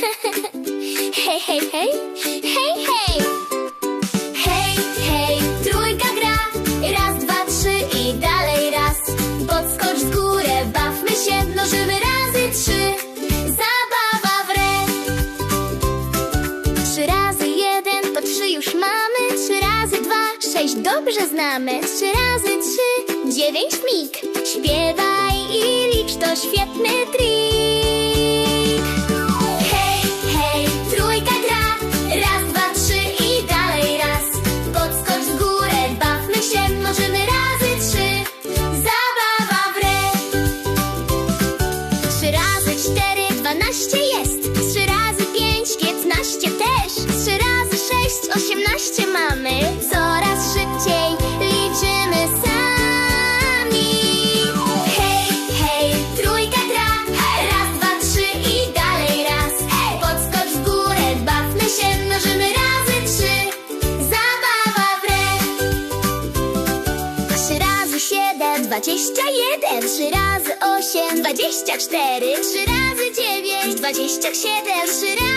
Hej, hej, hej, hej, hej! Hej, hej, trójka gra. Raz, dwa, trzy i dalej raz. Podskocz w górę, bawmy się, mnożymy razy trzy. Zabawa w re. Trzy razy jeden to trzy już mamy. Trzy razy dwa, sześć dobrze znamy. Trzy razy trzy, dziewięć mig. Śpiewaj i licz, to świetny trik. Sześć, osiemnaście mamy. Coraz szybciej liczymy sami. Hej, hej, trójka gra. Raz, dwa, trzy i dalej raz. Podskocz w górę, bawmy się, mnożymy razy trzy. Zabawa w re. Trzy razy siedem, dwadzieścia jeden. Trzy razy osiem, dwadzieścia cztery. Trzy razy dziewięć, dwadzieścia siedem. Trzy razy